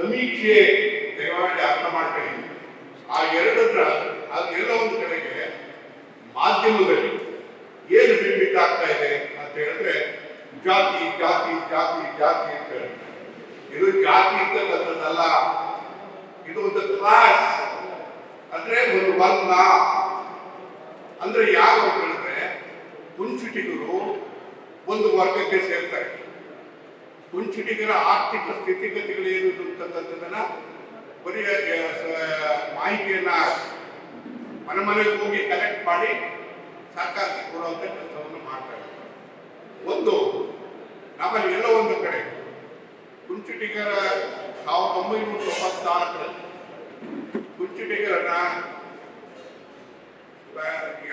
ಸಮೀಕ್ಷೆ ದಯಮಾಡಿ ಅರ್ಥ ಮಾಡ್ಕೊಳ್ಳಿ. ಆ ಎರಡರ ಅದೆಲ್ಲ ಒಂದು ಕಡೆಗೆ ಮಾಧ್ಯಮದಲ್ಲಿ ಏನು ಬಿಂಬಿತ ಆಗ್ತಾ ಇದೆ ಅಂತ ಹೇಳಿದ್ರೆ ಜಾತಿ ಜಾತಿ ಜಾತಿ ಜಾತಿ ಅಂತ ಹೇಳಿ. ಇದು ಜಾತಿ ಅಂತಕ್ಕಂಥದ್ದಲ್ಲ ಇದು ಒಂದು ಕ್ಲಾಸ್ ಅಂದ್ರೆ ಒಂದು ವರ್ಣ. ಅಂದ್ರೆ ಯಾರು ಹೇಳಿದ್ರೆ ಒಂದು ವರ್ಗಕ್ಕೆ ಸೇರ್ತಾರೆ. ಕುಂಚಿಟಿಗರ ಆರ್ಥಿಕ ಸ್ಥಿತಿಗತಿಗಳು ಏನು ಅಂತಕ್ಕಂಥದ್ದನ್ನ ಬರೀ ಮಾಹಿತಿಯನ್ನು ಮನೆ ಮನೆಗೆ ಹೋಗಿ ಕಲೆಕ್ಟ್ ಮಾಡಿ ಸರ್ಕಾರಕ್ಕೆ ಕೊಡುವಂತ ಕೆಲಸವನ್ನು ಮಾಡ್ತಾರೆ ಒಂದು, ನಮ್ಮಲ್ಲಿ ಎಲ್ಲ ಒಂದು ಕಡೆ ಕುಂಚಿಟಿಗರ ಸಾವಿರದ ಒಂಬೈನೂರ ತೊಂಬತ್ನಾಲ್ಕರಲ್ಲಿ ಕುಂಚಿಟಿಗರನ್ನ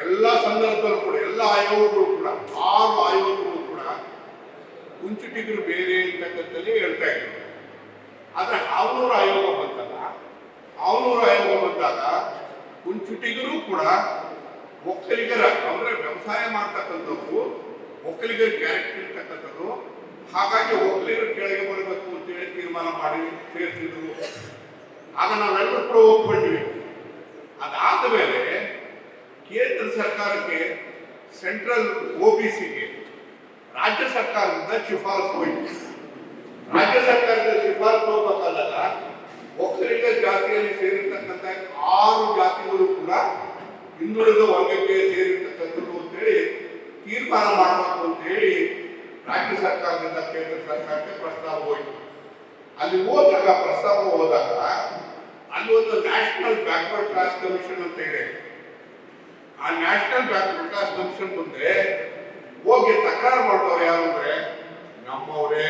ಎಲ್ಲ ಸಂದರ್ಭದಲ್ಲೂ ಕೂಡ, ಎಲ್ಲ ಆಯೋಗಗಳು ಕೂಡ, ಆರು ಆಯೋಗಗಳು ಕುಂಚಿಟಿಗರು ಬೇರೆ ಅಂತಕ್ಕಂಥಲ್ಲಿ ಹೇಳ್ತಾ ಇದ್ರು. ಆದ್ರೆ ಆವನೂರ ಆಯೋಗ ಬಂದಾಗ ಆವನೂರ ಆಯೋಗ ಬಂದಾಗ ಕುಂಚಿಟಿಗರು ಕೂಡ ಒಕ್ಕಲಿಗರ, ಅಂದ್ರೆ ವ್ಯವಸಾಯ ಮಾಡ್ತಕ್ಕಂಥದ್ದು, ಒಕ್ಕಲಿಗರ ಕ್ಯಾರೆಕ್ಟರ್ ಇರ್ತಕ್ಕಂಥದ್ದು, ಹಾಗಾಗಿ ಒಕ್ಕಲಿಗರ ಕೆಳಗೆ ಬರಬೇಕು ಅಂತ ಹೇಳಿ ತೀರ್ಮಾನ ಮಾಡಿ ಸೇರಿಸಿದ್ರು. ಆಗ ನಾವೆಲ್ಲರೂ ಕೂಡ ಒಪ್ಕೊಂಡ್ವಿ. ಅದಾದ ಮೇಲೆ ಕೇಂದ್ರ ಸರ್ಕಾರಕ್ಕೆ ಸೆಂಟ್ರಲ್ ಸಿಗೆ ರಾಜ್ಯ ಸರ್ಕಾರದಿಂದ ಶಿಫಾರಸು ಹೋಯಿತು. ರಾಜ್ಯ ಸರ್ಕಾರದ ಶಿಫಾರಸು ಹೋಗ್ಬೇಕಾದಾಗ ಒಕ್ಕಲಿಗ ಜಾತಿಯಲ್ಲಿ ಸೇರಿರ್ತಕ್ಕಂಥ ಆರು ಜಾತಿಗಳು ಕೂಡ ಹಿಂದುಳಿದ ವರ್ಗಕ್ಕೆ ಸೇರಿರ್ತಕ್ಕಂಥದ್ದು ಅಂತೇಳಿ ತೀರ್ಮಾನ ಮಾಡಬೇಕು ಅಂತೇಳಿ ರಾಜ್ಯ ಸರ್ಕಾರದಿಂದ ಕೇಂದ್ರ ಸರ್ಕಾರಕ್ಕೆ ಪ್ರಸ್ತಾವ ಹೋಯಿತು. ಅಲ್ಲಿ ಹೋದಾಗ, ಪ್ರಸ್ತಾವ ಹೋದಾಗ ಅಲ್ಲಿ ಒಂದು ನ್ಯಾಷನಲ್ ಬ್ಯಾಕ್ವರ್ಡ್ ಕ್ಲಾಸ್ ಕಮಿಷನ್ ಅಂತ ಇದೆ. ಆ ನ್ಯಾಷನಲ್ ಬ್ಯಾಕ್ವರ್ಡ್ ಕ್ಲಾಸ್ ಕಮಿಷನ್ ಮುಂದೆ ಹೋಗಿ ತಕರಾರು ಮಾಡ್ತವ್ರು ಯಾರು ಅಂದ್ರೆ ನಮ್ಮವರೇ.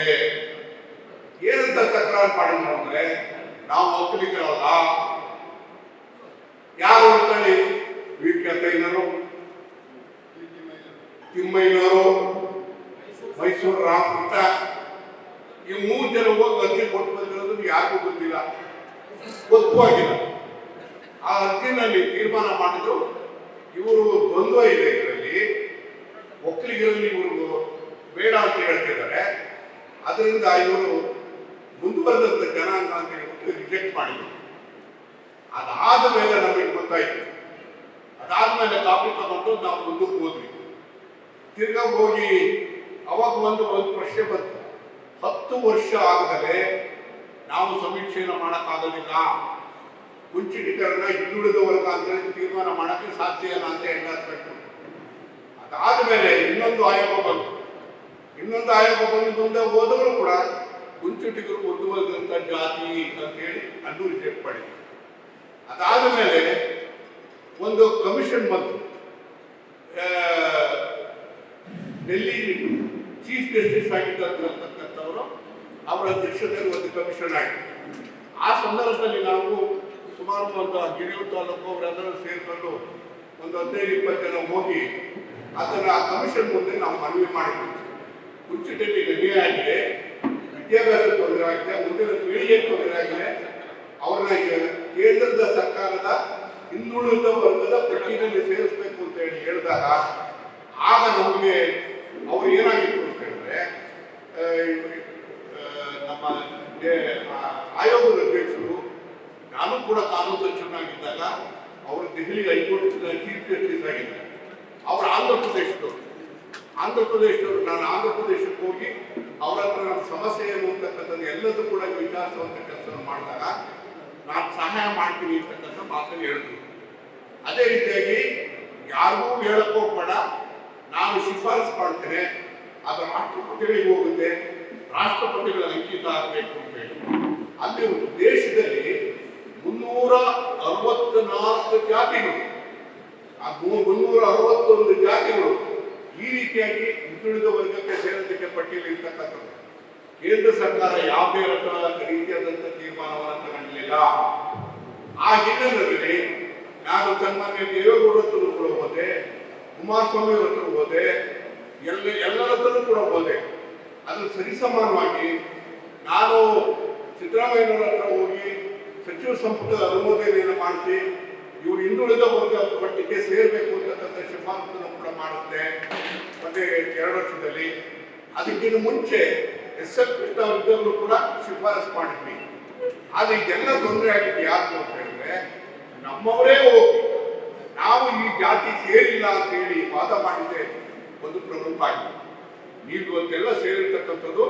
ಏನಂತ ತಕರಾರು ಮಾಡಿದ್ರು ಅಂದ್ರೆ ನಾವು ಒಕ್ಕಲಿಗರಲ್ಲ ಯಾರು ಅಂತೇಳಿ? ವೀರ್ಕತೈನರು ತಿಮ್ಮಯ್ಯನವರು, ಮೈಸೂರು ರಾಮಕೃಷ್ಣ ಈ ಮೂರು ಜನ ಹೋಗಿ ಅರ್ಜಿ ಕೊಟ್ಟು ಬಂದಿರೋದು ಯಾರಿಗೂ ಗೊತ್ತಿಲ್ಲ. ಗೊತ್ತೂ ಆಗಿಲ್ಲ. ಆ ಅರ್ಜಿನಲ್ಲಿ ತೀರ್ಮಾನ ಮಾಡಿದ್ರು. ಇವರು ದ್ವಂದ್ವ ಇದೆ. ಇದರಲ್ಲಿ ಇವರು ಬೇಡ ಅಂತ ಹೇಳ್ತಿದ್ದಾರೆ. ಅದರಿಂದ ಇವರು ಮುಂದುವರೆದಂತ ಜನಾಂಗ ಅಂತ ಹೇಳ್ಬಿಟ್ಟು ರಿಜೆಕ್ಟ್ ಮಾಡಿದ್ರು. ಅದಾದ ಮೇಲೆ ನಮಗೆ ಗೊತ್ತಾಯ್ತು. ಅದಾದ್ಮೇಲೆ ಕಾಪಿ ತಗೊಂಡು ನಾವು ಮುಂದಕ್ಕೆ ಹೋದ್ವಿ. ತಿರ್ಗಾ ಹೋಗಿ ಅವಾಗ ಒಂದು ಒಂದು ಪ್ರಶ್ನೆ ಬಂತು. ಹತ್ತು ವರ್ಷ ಆಗದಲೇ ನಾವು ಸಮೀಕ್ಷೆಯನ್ನು ಮಾಡೋಕ್ಕಾಗಲಿಲ್ಲ. ಕುಂಚಿಟಿಕರಣ ಹಿಂದುಳಿದ ವರ್ಗ ಅಂತೇಳಿ ತೀರ್ಮಾನ ಮಾಡೋಕ್ಕೆ ಸಾಧ್ಯ ಇಲ್ಲ ಅಂತ ಹೇಳಬೇಕು ಅದಾದ್ಮೇಲೆ ಇನ್ನೊಂದು ಆಯೋಗ ಬಂತು. ಇನ್ನೊಂದು ಆಯೋಗ ಬಂದು ಮುಂದೆ ಹೋದವರು ಕೂಡ ಕುಂಚುಟಿಗರು ಮುಂದುವರೆದಂತ ಜಾತಿ ಅಂತ ಹೇಳಿ ಅಲ್ಲೂ ರಿಜೆಕ್ಟ್ ಮಾಡಿದ್ರು. ಅದಾದ ಮೇಲೆ ಒಂದು ಕಮಿಷನ್ ಬಂತು. ಡೆಲ್ಲಿ ಚೀಫ್ ಜಸ್ಟಿಸ್ ಆಗಿದ್ದವರು ಅವರ ಅಧ್ಯಕ್ಷತೆಯಲ್ಲಿ ಒಂದು ಕಮಿಷನ್ ಆಗಿದೆ ಆ ಸಂದರ್ಭದಲ್ಲಿ ನಾವು ಸುಮಾರು ಒಂದು ಹಿರಿಯೂರು ತಾಲೂಕು ಅವರೆಲ್ಲರೂ ಸೇರಿಕೊಂಡು ಒಂದು ಹದಿನೈದು, ಇಪ್ಪತ್ತು ಜನ ಹೋಗಿ ಅದನ್ನ ಆ ಕಮಿಷನ್ ಮುಂದೆ ನಾವು ಮನವಿ ಮಾಡಬೇಕು ಕುಂಚಿಟಲ್ಲಿ ಗಡಿ ಆಗಿದೆ. ವಿದ್ಯಾಭ್ಯಾಸ ತೊಂದರೆ ಆಗಿದೆ. ಮುಂದಿನ ಪೀಳಿಗೆ ತೊಂದರೆ ಆಗಿದೆ. ಅವ್ರನ್ನ ಕೇಂದ್ರದ ಸರ್ಕಾರದ ಹಿಂದುಳಿದ ವರ್ಗದ ಪಟ್ಟಿನಲ್ಲಿ ಸೇರಿಸಬೇಕು ಅಂತ ಹೇಳಿ ಹೇಳಿದಾಗ ಆಗ ನಮಗೆ ಅವ್ರು ಏನಾಗಿತ್ತು ಅಂತ ಹೇಳಿದ್ರೆ ಆ, ಆ, ನಮ್ಮ ದೇ- ಆ, ಆಯೋಗದ ಅಧ್ಯಕ್ಷರು ನಾನು ಕೂಡ ಕಾನೂನು ಸಚಿವನಾಗಿದ್ದಾಗ ಅವರು ದೆಹಲಿ ಹೈಕೋರ್ಟ್ ಚೀಫ್ ಜಸ್ಟಿಸ್ ಆಗಿದ್ದಾರೆ ಅವರು ಆಂಧ್ರ ಪ್ರದೇಶದವರು ಆಂಧ್ರ ಪ್ರದೇಶದವರು ನಾನು ಆಂಧ್ರ ಪ್ರದೇಶಕ್ಕೆ ಹೋಗಿ ಅವರ ಹತ್ರ ನಮ್ಮ ಸಮಸ್ಯೆ ಏನು ಅಂತಕ್ಕಂಥದ್ದು ಎಲ್ಲದೂ ಕೂಡ ವಿಚಾರಿಸುವಂಥ ಕೆಲಸ ಮಾಡಿದಾಗ ನಾನು ಸಹಾಯ ಮಾಡ್ತೀನಿ ಅಂತಕ್ಕಂಥ ಮಾತನ್ನು ಹೇಳ್ತೀನಿ ಅದೇ ರೀತಿಯಾಗಿ ಯಾರಿಗೂ ಹೇಳಕ್ ಹೋಗ್ಬೇಡ ನಾನು ಶಿಫಾರಸು ಮಾಡ್ತೇನೆ. ಅದು ರಾಷ್ಟ್ರಪತಿಗಳಿಗೆ ಹೋಗುತ್ತೆ. ರಾಷ್ಟ್ರಪತಿಗಳ ಅಂಕಿತ ಆಗಬೇಕು ಅಂತ ಹೇಳಿ. ಅಲ್ಲಿ ದೇಶದಲ್ಲಿ ಮುನ್ನೂರ ಅರವತ್ನಾಲ್ಕು ಜಾತಿಗಳು. ಆ ಮುನ್ನೂರ ಅರವತ್ತೊಂದು ಜಾತಿಗಳು ಈ ರೀತಿಯಾಗಿ ಹಿಂದುಳಿದ ವರ್ಗಕ್ಕೆ ಸೇರೋದಕ್ಕೆ ಪಟ್ಟಿಯಲ್ಲಿ ಇರ್ತಕ್ಕಂಥದ್ದು. ಕೇಂದ್ರ ಸರ್ಕಾರ ಯಾವುದೇ ರೀತಿಯಾದಂಥ ತೀರ್ಮಾನವನ್ನು ತಗೊಂಡಿಲ್ಲ. ಆ ಹಿನ್ನೆಲೆಯಲ್ಲಿ ನಾನು ಸನ್ಮಾನ್ಯ ದೇವೇಗೌಡ ಹತ್ರ ಕೂಡ ಹೋದೆ, ಕುಮಾರಸ್ವಾಮಿ ಹತ್ರ ಹೋದೆ, ಎಲ್ಲ ಎಲ್ಲರ ಕೂಡ ಹೋದೆ. ಅದು ಸರಿಸಮಾನವಾಗಿ ನಾನು ಸಿದ್ದರಾಮಯ್ಯನವರ ಹತ್ರ ಹೋಗಿ ಸಚಿವ ಸಂಪುಟದ ಅನುಮೋದನೆಯನ್ನು ಮಾಡಿಸಿ, ಇವರು ಹಿಂದುಳಿದ ವರ್ಗ ಪಟ್ಟಿಗೆ ಸೇರಬೇಕು ಶಿಫಾರಸನ್ನು ಕೂಡ ಮಾಡುತ್ತೆ ಮತ್ತೆ ಎರಡು ವರ್ಷದಲ್ಲಿ ಅದಕ್ಕಿಂತ ಮುಂಚೆ ಎಸ್ ಎಲ್ ಕೃಷ್ಣ ಕೂಡ ಶಿಫಾರಸು ಮಾಡಿದ್ವಿ. ಆದ್ರೆ ಇದೆಲ್ಲ ತೊಂದರೆ ಆಗಿದ್ದು ಯಾಕೆ ಅಂತ ಹೇಳಿದ್ರೆ ನಮ್ಮವರೇ ಹೋಗಿ ನಾವು ಈ ಜಾತಿ ಸೇರಿಲ್ಲ ಅಂತ ಹೇಳಿ ವಾದ ಮಾಡಿದ್ರೆ ಒಂದು ಪ್ರಮುಖ ಆಗಿದೆ. ನೀವು ಇವತ್ತೆಲ್ಲ ಸೇರಿರ್ತಕ್ಕಂಥದ್ದು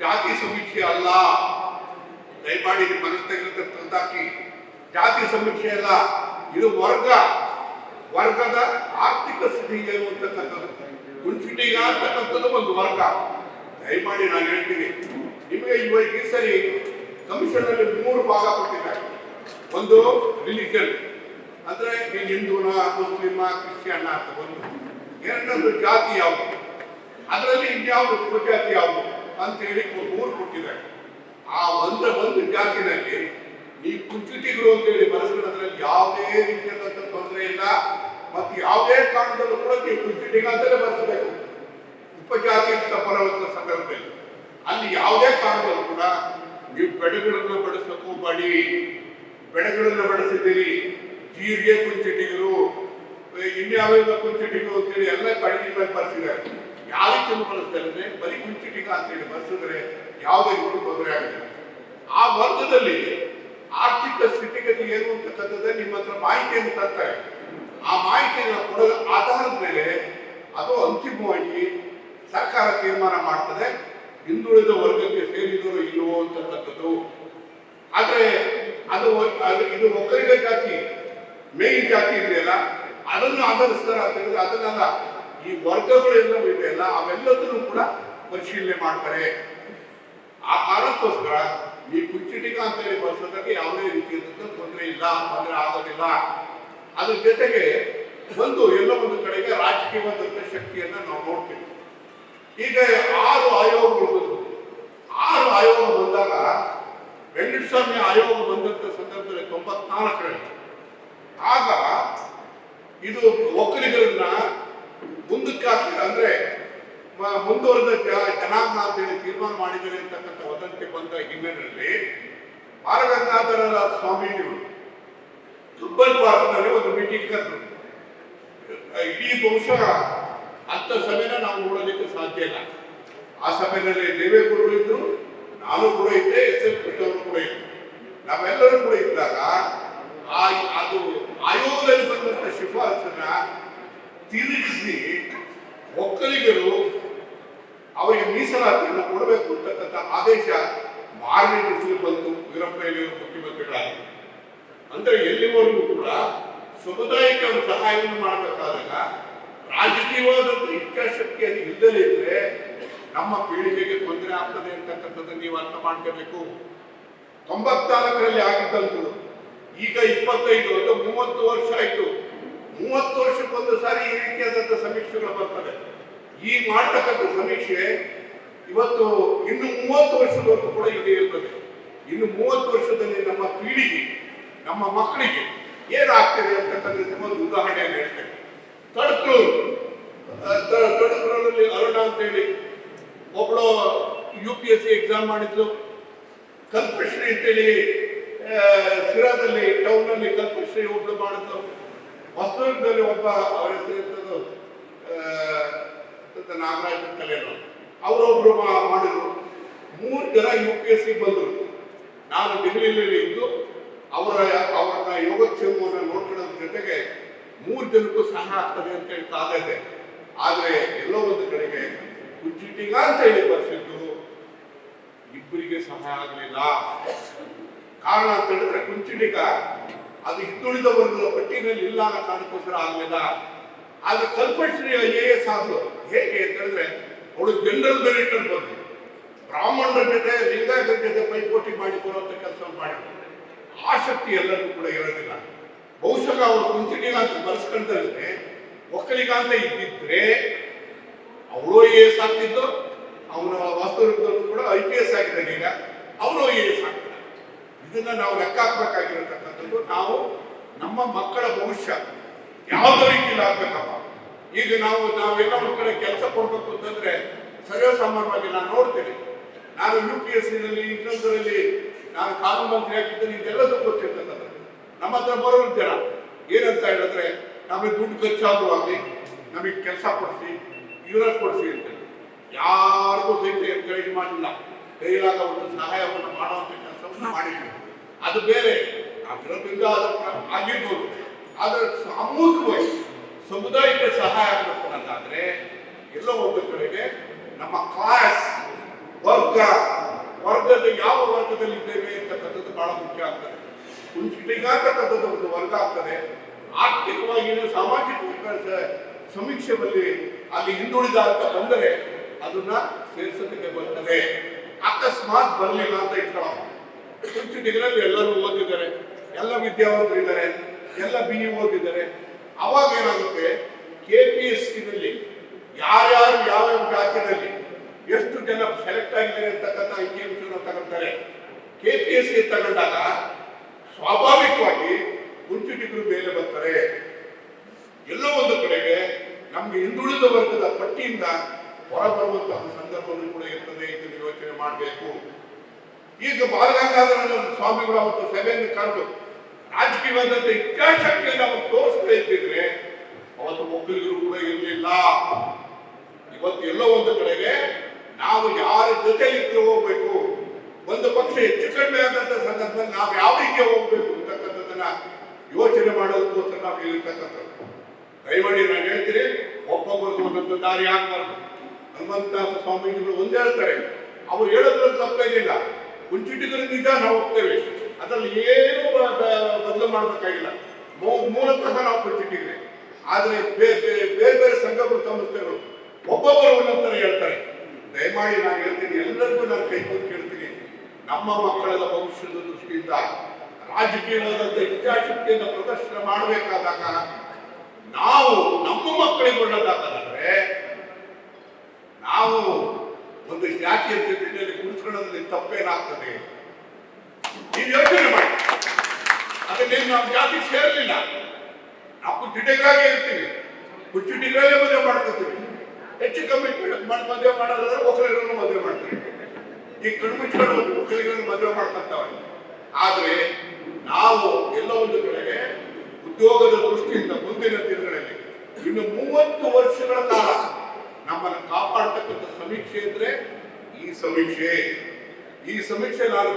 ಜಾತಿ ಸಮೀಕ್ಷೆ ಅಲ್ಲ. ದಯಮಾಡಿ ತಂದಾಕಿ ಜಾತಿ ಸಮೀಕ್ಷೆ ಅಲ್ಲ ಇದು ವರ್ಗ, ವರ್ಗದ ಆರ್ಥಿಕ ಸ್ಥಿತಿ ಏನು ಅಂತಕ್ಕಂಥದ್ದು ಕುಂಚಿಟಿಗ ಅಂತಕ್ಕಂಥದ್ದು ಒಂದು ವರ್ಗ. ದಯಮಾಡಿ ನಾನು ಹೇಳ್ತೀನಿ, ನಿಮಗೆ ಇವಾಗ ಈ ಸರಿ ಕಮಿಷನ್ ಅಲ್ಲಿ ಮೂರು ಭಾಗ ಕೊಟ್ಟಿದ್ದಾರೆ. ಒಂದು ರಿಲಿಜನ್ ಅಂದ್ರೆ ನೀನು ಹಿಂದೂನ, ಮುಸ್ಲಿಮ ಕ್ರಿಶ್ಚಿಯನ್ ಅಂತ ಒಂದು. ಎರಡೊಂದು ಜಾತಿ ಯಾವುದು? ಅದರಲ್ಲಿ ಇನ್ಯಾವುದು ಉಪಜಾತಿ ಯಾವುದು ಅಂತ ಹೇಳಿ ಮೂರು ಕೊಟ್ಟಿದ್ದಾರೆ. ಆ ಮಂತ್ರ ಬಂದು ಜಾತಿನಲ್ಲಿ ಈ ಕುಂಚುಟಿಗಳು ಅಂತ ಹೇಳಿ ಬಳಸ್ಕೊಳ್ಳೋದ್ರಲ್ಲಿ ಯಾವುದೇ ರೀತಿಯಾದಂಥ ತೊಂದರೆ ಇಲ್ಲ. ಮತ್ತು ಯಾವುದೇ ಕಾರಣದಲ್ಲೂ ಕೂಡ ನೀವು ಕುಂಚುಟಿಗ ಅಂತಲೇ ಬಳಸಬೇಕು ಉಪಜಾತಿ ಅಂತ ಬರುವಂತ ಸಂದರ್ಭದಲ್ಲಿ. ಅಲ್ಲಿ ಯಾವುದೇ ಕಾರಣದಲ್ಲೂ ಕೂಡ ನೀವು ಬೆಳೆಗಳನ್ನು ಬೆಳೆಸೋಕೆ ಬಡಿ ಬೆಳೆಗಳನ್ನು ಬಳಸಿದ್ದೀರಿ ಜೀರಿಗೆ ಕುಂಚಿಟಿಗರು ಇನ್ಯಾವ ಕುಂಚಿಟಿಗರು ಅಂತೇಳಿ ಎಲ್ಲ ಕಡಿಮೆ ಮೇಲೆ ಬರ್ತಿದ್ದಾರೆ ಯಾವ ರೀತಿಯನ್ನು ಬಳಸ್ತಾರೆ ಬರೀ ಕುಂಚಿಟಿಗ ಅಂತೇಳಿ ಬಳಸಿದ್ರೆ ಯಾವುದೇ ಇವರು ತೊಂದರೆ ಆಗಿದೆ. ಆ ವರ್ಗದಲ್ಲಿ ಆರ್ಥಿಕ ಸ್ಥಿತಿಗತಿ ಏನು ಅಂತಕ್ಕಂಥದ್ದು ನಿಮ್ಮ ಹತ್ರ ಮಾಹಿತಿಯನ್ನು ತರ್ತಾರೆ. ಆ ಮಾಹಿತಿಯನ್ನು ಕೊಡೋ ಆಧಾರದ ಮೇಲೆ ಅದು ಅಂತಿಮವಾಗಿ ಸರ್ಕಾರ ತೀರ್ಮಾನ ಮಾಡ್ತದೆ. ಹಿಂದುಳಿದ ವರ್ಗಕ್ಕೆ ಸೇರಿದವರು ಇಲ್ಲವೋ ಅಂತಕ್ಕಂಥದ್ದು. ಆದರೆ ಅದು ಇದು ಒಕ್ಕಲಿಗ ಜಾತಿ, ಮೇಯ್ನ್ ಜಾತಿ ಇದೆಯಲ್ಲ ಅದನ್ನು ಆಧರಿಸ್ತಾರೆ ಅಂತ ಹೇಳಿದ್ರೆ ಈ ವರ್ಗಗಳು ಎಲ್ಲವೂ ಇದೆಯಲ್ಲ ಅವೆಲ್ಲದನ್ನು ಕೂಡ ಪರಿಶೀಲನೆ ಮಾಡ್ತಾರೆ. ಆ ಕಾರಣಕ್ಕೋಸ್ಕರ ಈ ಕುಚ್ಚಿಟಿಕ ಅಂತ ಹೇಳಿ ಬಳಸೋದಕ್ಕೆ ಯಾವುದೇ ರೀತಿಯಾದಂಥ ತೊಂದರೆ ಇಲ್ಲ, ತೊಂದರೆ ಆಗೋದಿಲ್ಲ. ಅದ್ರ ಜೊತೆಗೆ ಒಂದು ಎಲ್ಲ ಒಂದು ಕಡೆಗೆ ರಾಜಕೀಯವಾದಂಥ ಶಕ್ತಿಯನ್ನ ನಾವು ನೋಡ್ತೀವಿ. ಈಗ ಆರು ಆಯೋಗಗಳು ಆರು ಆಯೋಗ ಬಂದಾಗ ವೆಂಕಟಸ್ವಾಮಿ ಆಯೋಗ ಬಂದಂತ ಸಂದರ್ಭದಲ್ಲಿ ತೊಂಬತ್ನಾಲ್ಕರಲ್ಲಿ. ಆಗ ಇದು ಒಕ್ಕಲಿಗರನ್ನ ಮುಂದಕ್ಕೆ ಹಾಕಿ, ಅಂದ್ರೆ ಮುಂದುವರೆದ ಜನಾಂಗ ಅಂತ ಹೇಳಿ ತೀರ್ಮಾನ ಮಾಡಿದ್ದಾರೆ ಅಂತಕ್ಕಂಥ ವದಂತಿ ಬಂದ ಹಿನ್ನೆಲೆಯಲ್ಲಿ ಆರಗಂಗಾಧರ ಸ್ವಾಮೀಜಿಗಳು ದುರ್ಬಲ್ ಭಾರತದಲ್ಲಿ ಒಂದು ಮೀಟಿಂಗ್ ಕರೆದ್ರು. ಇಡೀ ಬಹುಶಃ ಅಂತ ಸಭೆನ ನಾವು ನೋಡೋದಕ್ಕೆ ಸಾಧ್ಯ ಇಲ್ಲ. ಆ ಸಭೆಯಲ್ಲಿ ದೇವೇಗೌಡರು ಇದ್ರು, ನಾನು ಕೂಡ ಇದ್ದೆ, ಎಸ್ ಎಲ್ ಕೃಷ್ಣವರು ಕೂಡ ಇದ್ರು. ನಾವೆಲ್ಲರೂ ಕೂಡ ಇದ್ದಾಗ ಅದು ಆಯೋಗದಲ್ಲಿ ಬಂದಂತ ಶಿಫಾರಸನ್ನ ತಿರುಗಿಸಿ ಒಕ್ಕಲಿಗರು ಅವರಿಗೆ ಮೀಸಲಾತಿಯನ್ನು ಕೊಡಬೇಕು ಅಂತಕ್ಕಂಥ ಆದೇಶ ಮಾರನೇ ದಿವಸಕ್ಕೆ ಬಂತು ವೀರಪ್ಪಯ್ಯ ಮುಖ್ಯಮಂತ್ರಿಗಳಾಗಿ. ಅಂದ್ರೆ ಎಲ್ಲಿವರೆಗೂ ಕೂಡ ಸಮುದಾಯಕ್ಕೆ ಒಂದು ಸಹಾಯವನ್ನು ಮಾಡಬೇಕಾದಾಗ ರಾಜಕೀಯವಾದಂಥ ಇಚ್ಛಾಶಕ್ತಿ ಅದು ಇಲ್ಲದೇ ಇದ್ರೆ ನಮ್ಮ ಪೀಳಿಗೆಗೆ ತೊಂದರೆ ಆಗ್ತದೆ ಅಂತಕ್ಕಂಥದ್ದು ನೀವು ಅರ್ಥ ಮಾಡ್ಕೋಬೇಕು. ತೊಂಬತ್ನಾಲ್ಕರಲ್ಲಿ ಆಗಿದ್ದಂಥದ್ದು. ಈಗ ಇಪ್ಪತ್ತೈದು ಅಂದ್ರೆ ಮೂವತ್ತು ವರ್ಷ ಆಯ್ತು. ಮೂವತ್ತು ವರ್ಷಕ್ಕೊಂದು ಸಾರಿ ಈ ರೀತಿಯಾದಂಥ ಸಮೀಕ್ಷೆಗಳು ಬರ್ತದೆ ಈ ಮಾಡ್ತಕ್ಕಂಥ ಸಮೀಕ್ಷೆ ಇವತ್ತು ಇನ್ನು ಮೂವತ್ತು ವರ್ಷದವರೆಗೂ ಕೂಡ ಇದೆ ಇರ್ತದೆ. ಇನ್ನು ಮೂವತ್ತು ವರ್ಷದಲ್ಲಿ ನಮ್ಮ ಪೀಳಿಗೆ, ನಮ್ಮ ಮಕ್ಕಳಿಗೆ ಏನಾಗ್ತದೆ ಅಂತಕ್ಕಂಥ ಒಂದು ಉದಾಹರಣೆಯನ್ನು ಹೇಳ್ತೇನೆ. ತಡಕೂರು ತಡಕೂರಲ್ಲಿ ಅರುಣ ಅಂತ ಹೇಳಿ ಒಬ್ಬಳು U P S C exam ಮಾಡಿದ್ಲು ಕಲ್ಪಶ್ರೀ ಅಂತೇಳಿ ಸಿರಾದಲ್ಲಿ ಟೌನಲ್ಲಿ ಕಲ್ಪಶ್ರೀ ಒಬ್ಳು ಮಾಡಿದ್ಲು ಹೊಸದುರ್ಗದಲ್ಲಿ ಒಬ್ಬ ಅವರ ಹೆಸರು ನಾಗರಾಜ ಕಲೆಯರು ಅವರೊಬ್ರು ಮಾಡಿದ್ರು. ಮೂರು ಜನ ಯು ಪಿ ಎಸ್ ಸಿ ಬಂದರು. ನಾನು ಬೆಂಗಳೂರಿನಲ್ಲಿ ಇದ್ದು, ಅವರ ಅವರ ಯೋಗಕ್ಷೇಮವನ್ನು ನೋಡ್ಕೊಳ್ಳೋದ್ರ ಜೊತೆಗೆ ಮೂರು ಜನಕ್ಕೂ ಸಹಾಯ ಆಗ್ತದೆ ಅಂತ ಹೇಳ್ತಾ ಇದೆ ಆದರೆ ಎಲ್ಲೋ ಒಂದು ಕಡೆಗೆ ಕುಚ್ಚಿಟ್ಟಿಗ ಅಂತ ಹೇಳಿ ಬರ್ಸಿದ್ರು ಇಬ್ಬರಿಗೆ ಸಹಾಯ ಆಗಲಿಲ್ಲ. ಕಾರಣ ಅಂತ ಹೇಳಿದ್ರೆ ಕುಂಚಿಟಿಗ ಅದು ಹಿಂದುಳಿದ ವರ್ಗದ ಪಟ್ಟಿನಲ್ಲಿ ಇಲ್ಲ ಅನ್ನೋ ಕಾರಣಕ್ಕೋಸ್ಕರ ಆಗಲಿಲ್ಲ. ಆದ್ರೆ ಕಲ್ಪಶ್ರೀ ಐ ಎ ಎಸ್ ಆದ್ರು ಹೇಗೆ ಅಂತ ಹೇಳಿದ್ರೆ, ಅವಳು ಜನರಲ್ ಮೆರಿಟ್ ಅಂತ ಬಂದ್ರು ಬ್ರಾಹ್ಮಣರ ಜೊತೆ, ಲಿಂಗಾಯತರ ಜೊತೆ ಪೈಪೋಟಿ ಮಾಡಿ ಬರುವಂತ ಕೆಲಸ ಮಾಡಿದ್ರು ಆ ಶಕ್ತಿ ಎಲ್ಲರಿಗೂ ಕೂಡ ಇರೋದಿಲ್ಲ. ಬಹುಶಃ ಅವರು ಕುಂಚಿಟಿಗ ಅಂತ ಇದ್ರೆ ಒಕ್ಕಲಿಗ ಅಂತ ಇದ್ದಿದ್ರೆ ಅವಳು ಐ ಎಸ್ ಆಗ್ತಿದ್ದು ಅವನ ವಾಸ್ತವಿಕದಲ್ಲೂ ಕೂಡ ಐ ಪಿ ಎಸ್ ಆಗಿದ್ದಾನೆ ಈಗ. ಅವನು ಐ ಎಸ್ ಆಗ್ತಾನೆ. ಇದನ್ನ ನಾವು ಲೆಕ್ಕ ಹಾಕ್ಬೇಕಾಗಿರತಕ್ಕಂಥದ್ದು ನಾವು ನಮ್ಮ ಮಕ್ಕಳ ಭವಿಷ್ಯ. ಯಾವುದೋ ರೀತಿಯಲ್ಲಿ ಆಗ್ಬೇಕಪ್ಪ? ಈಗ ನಾವು ನಾವೆಲ್ಲ ಮಕ್ಕಳ ಕೆಲಸ ಕೊಡ್ಬೇಕು ಅಂತಂದ್ರೆ ಸರ್ವಸಾಮಾನ್ಯವಾಗಿ ನಾನು ನೋಡ್ತೇನೆ. ನಾನು ಯು ಪಿ ಎಸ್ ಸಿನಲ್ಲಿ ಇನ್ನೊಂದರಲ್ಲಿ ನಾನು ಕಾನೂನು ಮಂತ್ರಿ ಆಗಿದ್ದೇನೆ, ಇದೆಲ್ಲದೂ ಗೊತ್ತಿರ್ತಕ್ಕಂಥದ್ದು. ನಮ್ಮ ಹತ್ರ ಬರೋರು ಏನಂತ ಹೇಳಿದ್ರೆ, ನಮಗೆ ದುಡ್ಡು ಖರ್ಚಾದ್ರೂ ಆಗಲಿ ನಮಗೆ ಕೆಲಸ ಕೊಡಿಸಿ ಇವರ ಕೊಡಿಸಿ ಅಂತ ಯಾರಿಗೂ ಸಹಿತ ಎನ್ಕರೇಜ್ ಮಾಡಿಲ್ಲ. ಕೈಲಾಗ ಒಂದು ಸಹಾಯವನ್ನು ಮಾಡುವಂತ ಕೆಲಸವನ್ನು ಮಾಡಿದ್ರು ಅದು ಬೇರೆ. ಆಗಿರ್ಬೋದು. ಆದರೆ ಸಾಮೂಹಿಕವಾಗಿ ಸಮುದಾಯಕ್ಕೆ ಸಹಾಯ ಆಗಬೇಕು ಎಲ್ಲ ಎಲ್ಲೋ ಒಂದು ಕಡೆಗೆ ನಮ್ಮ ಕ್ಲಾಸ್ ವರ್ಗ, ವರ್ಗದ ಯಾವ ವರ್ಗದಲ್ಲಿ ಇದ್ದೇವೆ ಅಂತಕ್ಕಂಥದ್ದು ಬಹಳ ಮುಖ್ಯ ಆಗ್ತದೆ. ಕುಂಚಿಟಿಗ ಅಂತಕ್ಕಂಥದ್ದು ಒಂದು ವರ್ಗ ಆಗ್ತದೆ. ಆರ್ಥಿಕವಾಗಿ ಸಾಮಾಜಿಕ ಸಮೀಕ್ಷೆ ಸಮೀಕ್ಷೆಯಲ್ಲಿ ಅಲ್ಲಿ ಹಿಂದುಳಿದ ಅಂತ ಬಂದರೆ ಅದನ್ನ ಸೇರಿಸೋದಕ್ಕೆ ಬರ್ತದೆ. ಅಕಸ್ಮಾತ್ ಬರಲಿಲ್ಲ ಅಂತ ಇಟ್ಕೊಳ್ಳೋಣ ಕುಂಚಿಟಿಗರಲ್ಲಿ ಎಲ್ಲರೂ ಓದಿದ್ದಾರೆ ಎಲ್ಲ ವಿದ್ಯಾವಂತರು ಇದ್ದಾರೆ. ಎಲ್ಲ ಬಿ ಇ ಓದಿದ್ದಾರೆ ಅವಾಗ ಏನಾಗುತ್ತೆ? ಕೆ ಪಿ ಎಸ್ ಸಿನಲ್ಲಿ ಯಾರ್ಯಾರು ಯಾವ್ಯಾವ ಜಾತಿಯಲ್ಲಿ ಎಷ್ಟು ಜನ ಸೆಲೆಕ್ಟ್ ಆಗಿದ್ದಾರೆ ಅಂತಕ್ಕಂಥ ಅಂಕಿಅಂಶವನ್ನು ತಗೊಳ್ತಾರೆ ಕೆ ಪಿ ಎಸ್ ಸಿ ತಗೊಂಡಾಗ ಸ್ವಾಭಾವಿಕವಾಗಿ ಕುಂಚಿಟಿಗರು ಮೇಲೆ ಬರ್ತಾರೆ. ಎಲ್ಲೋ ಒಂದು ಕಡೆಗೆ ನಮ್ಗೆ ಹಿಂದುಳಿದ ವರ್ಗದ ಪಟ್ಟಿಯಿಂದ ಹೊರಬರುವಂತಹ ಸಂದರ್ಭದಲ್ಲಿ ಕೂಡ ಇರ್ತದೆ ಇದನ್ನು ಯೋಚನೆ ಮಾಡಬೇಕು. ಈಗ ಬಾಲಗಂಗಾಧರ ಸ್ವಾಮಿಗಳು ಅವತ್ತು ಸಭೆಯನ್ನು ಕರೆದು ರಾಜಕೀಯವಾದಂತ ಇಚ್ಛಾಶಕ್ತಿಯನ್ನು ಅವರು ತೋರಿಸ್ತಾ ಇದ್ದಿದ್ರೆ, ಅವತ್ತು ಒಕ್ಕಲಿಗರು ಕೂಡ ಇರಲಿಲ್ಲ. ಇವತ್ತು ಎಲ್ಲೋ ಒಂದು ಕಡೆಗೆ ನಾವು ಯಾರ ಜೊತೆ ಹೋಗ್ಬೇಕು, ಒಂದು ಪಕ್ಷ ಹೆಚ್ಚು ಕಡಿಮೆ ಆದಂತ ಸಂದರ್ಭದಲ್ಲಿ ನಾವು ಯಾವ ರೀತಿ ಹೋಗ್ಬೇಕು ಅಂತಕ್ಕಂಥದ್ದನ್ನ ಯೋಚನೆ ಮಾಡೋದಕ್ಕೋಸ್ಕರ ನಾವು ಹೇಳಿರ್ತಕ್ಕಂಥದ್ದು. ದಯಮಾಡಿ ನಾನು ಹೇಳ್ತೀನಿ, ಒಬ್ಬೊಬ್ಬರು ಒಂದೊಂದು ದಾರಿ ಆಗ್ಬಾರ್ದು. ಹನುಮಂತ ಸ್ವಾಮೀಜಿಗಳು ಒಂದೇ ಹೇಳ್ತಾರೆ, ಅವ್ರು ಹೇಳೋದ್ರಲ್ಲಿ ತಪ್ಪೇನಿಲ್ಲ. ಕುಂಚಿಟಿಗರು ನಿಧಾನ ಹೋಗ್ತೇವೆ. ಅದರಲ್ಲಿ ಏನು ಬದಲು ಮಾಡಬೇಕಾಗಿಲ್ಲ. ಮೂಲತಃ ನಾವು ಕುಂಚಿಟ್ಟಿದ್ರೆ ಆದ್ರೆ ಬೇರೆ ಬೇರೆ ಬೇರೆ ಸಂಘಗಳು, ಸಂಸ್ಥೆಗಳು ಒಬ್ಬೊಬ್ಬರು ಒಂದೊಂದರ ಹೇಳ್ತಾರೆ. ದಯಮಾಡಿ ನಾನು ಹೇಳ್ತೀನಿ, ಎಲ್ಲರಿಗೂ ನಾನು ಕೈ ಕೊಟ್ಟು ಕೇಳ್ತೀನಿ. ನಮ್ಮ ಮಕ್ಕಳ ಭವಿಷ್ಯದ ದೃಷ್ಟಿಯಿಂದ ರಾಜಕೀಯವಾದಂಥ ಇಚ್ಛಾಶಕ್ತಿಯನ್ನು ಪ್ರದರ್ಶನ ಮಾಡಬೇಕಾದಾಗ ನಾವು ನಮ್ಮ ಮಕ್ಕಳಿಗೆ ಒಳ್ಳೆದಾಗದಾದ್ರೆ ನಾವು ಒಂದು ಜಾತಿಯ ಜೊತೆಯಲ್ಲಿ ಗುರುತಿಕೊಳ್ಳೋದ್ರಲ್ಲಿ ತಪ್ಪೇನಾಗ್ತದೆ? ನೀವು ಯೋಚನೆ ಮಾಡಿ. ಅದನ್ನೇ ನಾವು ಜಾತಿ ಸೇರಲಿಲ್ಲ. ನಾವು ಕುಚ್ಚಿಟಿಗರಾಗೇ ಇರ್ತೀವಿ. ಕುಚ್ಚಿಟಿಗರಲ್ಲೇ ಮದುವೆ ಮಾಡ್ಕೊತೀವಿ. ಹೆಚ್ಚು ಕಮ್ಮಿ ಮದುವೆ ಮಾಡೋದಾದ್ರೆ ಒಕ್ಕಲಿಗರನ್ನು ಮದುವೆ ಮಾಡ್ತೀವಿ. ಈ ಕಣ್ಮುಚ್ಕೊಂಡು ಒಕ್ಕಲಿಗರನ್ನು ಮದುವೆ ಮಾಡ್ಕೊಂತಾವೆ ಆದ್ರೆ ನಾವು ಎಲ್ಲ ಒಂದು ಕಡೆಗೆ ಉದ್ಯೋಗದ ದೃಷ್ಟಿಯಿಂದ ಮುಂದಿನ ದಿನಗಳಲ್ಲಿ ಇನ್ನು ಮೂವತ್ತು ವರ್ಷಗಳ ಕಾಲ ನಮ್ಮನ್ನು ಕಾಪಾಡ್ತಕ್ಕಂಥ ಸಮೀಕ್ಷೆ ಅಂದ್ರೆ ಈ ಸಮೀಕ್ಷೆ ಈ ಸಮೀಕ್ಷೆ ನಾನು